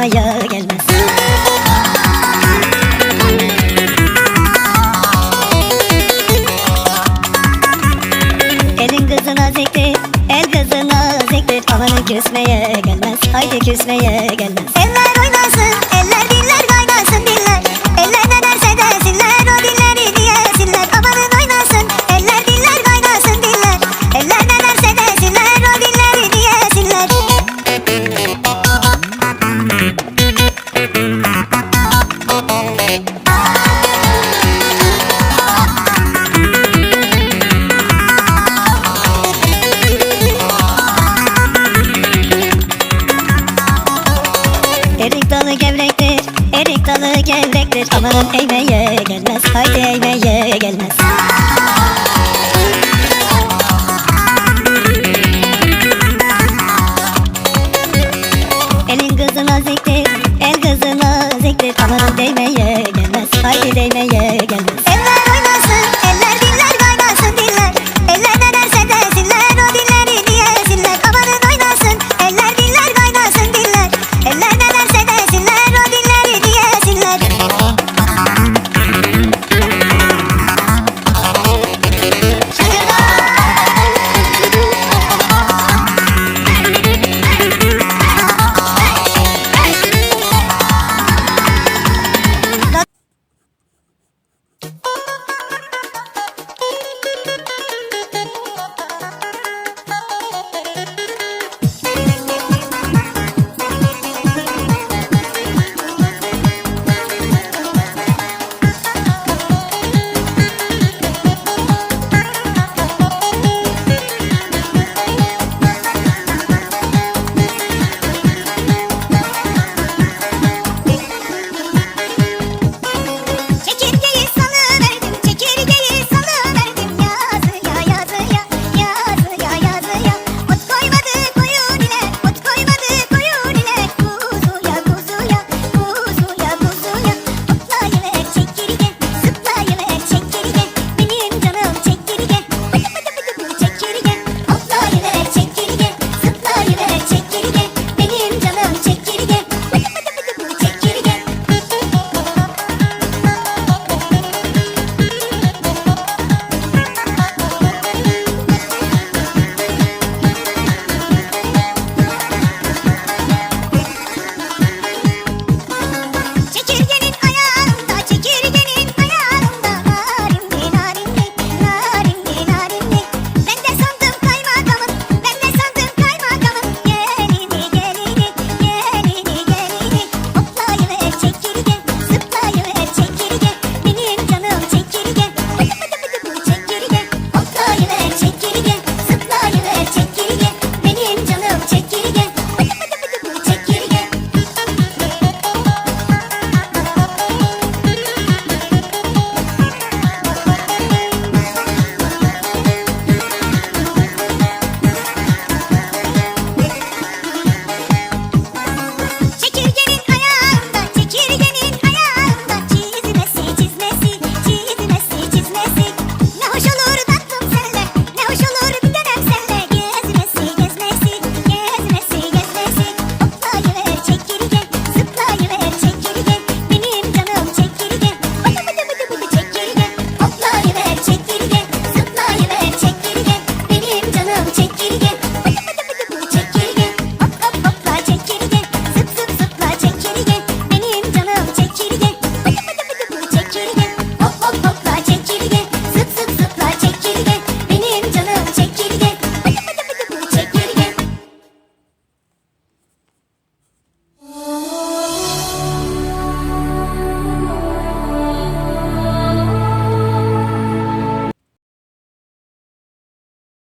basmaya gelmez. Elin kızına ziktir, el kızına ziktir Amanın küsmeye gelmez, haydi küsmeye gelmez Amanın eğmeye gelmez, haydi eğmeye gelmez. Elin kızına ziktir, el kızına ziktir Amanın değmeye gelmez, haydi değmeye gelmez